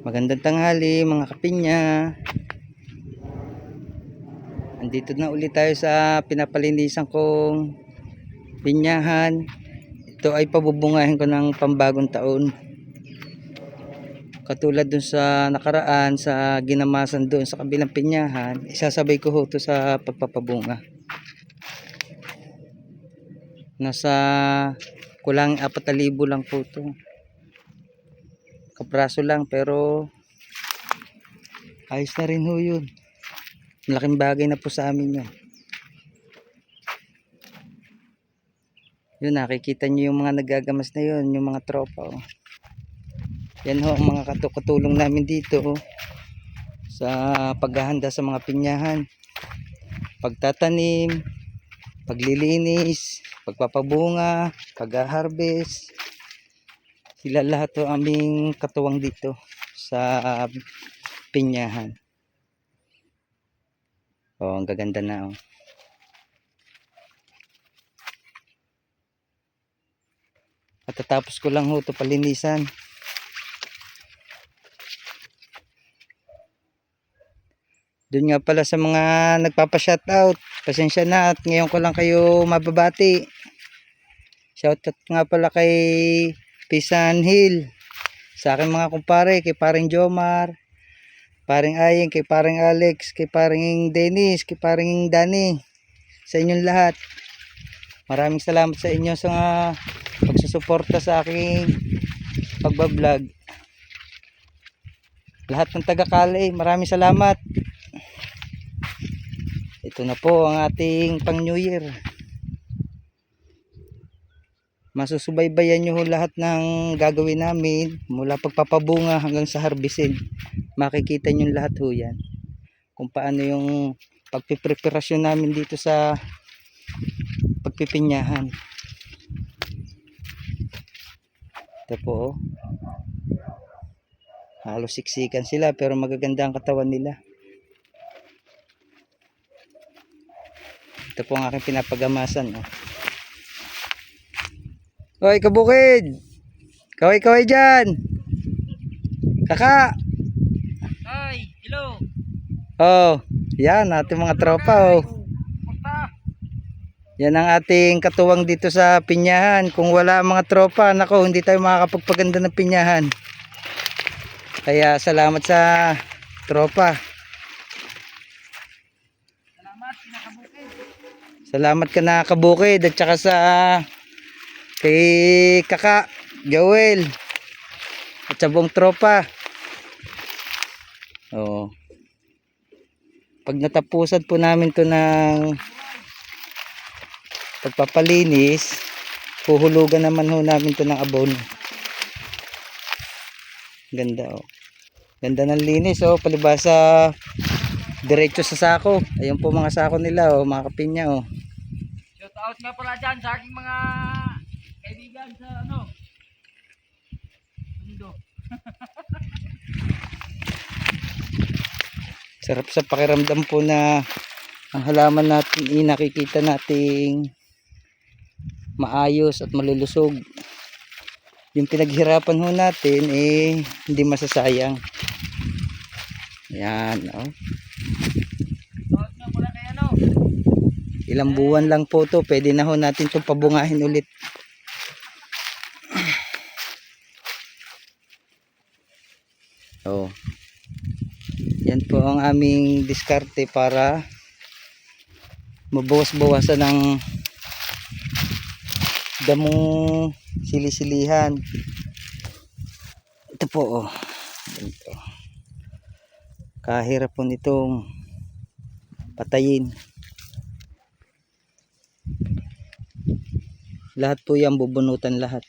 Magandang tanghali mga kapinya. Andito na ulit tayo sa pinapalinisan kong pinyahan. Ito ay pabubungahin ko ng pambagong taon. Katulad dun sa nakaraan sa ginamasan doon sa kabilang pinyahan, isasabay ko ho to sa pagpapabunga. Nasa kulang 4,000 lang po to kapraso lang pero ayos na rin ho yun. Malaking bagay na po sa amin yun. Yun nakikita nyo yung mga nagagamas na yun yung mga tropa oh. yan ho ang mga katukatulong namin dito oh, sa paghahanda sa mga pinyahan. Pagtatanim paglilinis pagpapabunga pag-harvest sila lahat to aming katuwang dito sa pinyahan. Oh ang gaganda na oh. At tatapos ko lang ho to palinisan. Doon nga pala sa mga nagpapa-shoutout pasensya na at ngayon ko lang kayo mababati. Shoutout nga pala kay Pisan Hill. Sa akin mga kumpare, kay paring Jomar, paring Ayeng, kay paring Alex, kay paring Dennis, kay paring Dani. Sa inyong lahat. Maraming salamat sa inyo sa pagsusuporta sa aking pagbablog. Lahat ng taga-Kalay, maraming salamat. Ito na po ang ating pang New Year masusubaybayan nyo lahat ng gagawin namin mula pagpapabunga hanggang sa harbisin makikita nyo lahat ho yan kung paano yung pagpipreparasyon namin dito sa pagpipinyahan ito po oh. halos siksikan sila pero magaganda ang katawan nila ito po ang aking pinapagamasan oh. Hoy, kabukid. Kaway-kaway dyan. Kaka. Ay, hello. Oh, yan ating mga tropa oh. Yan ang ating katuwang dito sa pinyahan. Kung wala mga tropa, nako, hindi tayo makakapagpaganda ng pinyahan. Kaya salamat sa tropa. Salamat. Salamat ka na kabukid at saka sa kay Kaka Joel at sa buong tropa. Oo. Pag natapusan po namin to ng pagpapalinis, puhulugan naman ho namin to ng abono. Ganda oh. Ganda ng linis oh, palibasa diretso sa sako. Ayun po mga sako nila oh, mga kapinya oh. Shout out nga pala dyan sa aking mga kaibigan sa ano. Mundo. Sarap sa pakiramdam po na ang halaman natin ay nakikita nating maayos at malulusog. Yung pinaghirapan ho natin eh hindi masasayang. Yan, oh. Ano. Ilang buwan lang po to, pwede na ho natin itong pabungahin ulit. Oh. Yan po ang aming diskarte para mabawas-bawasan ng damong silisilihan. Ito po oh. Ito. Kahirap po nitong patayin. Lahat po yan bubunutan lahat.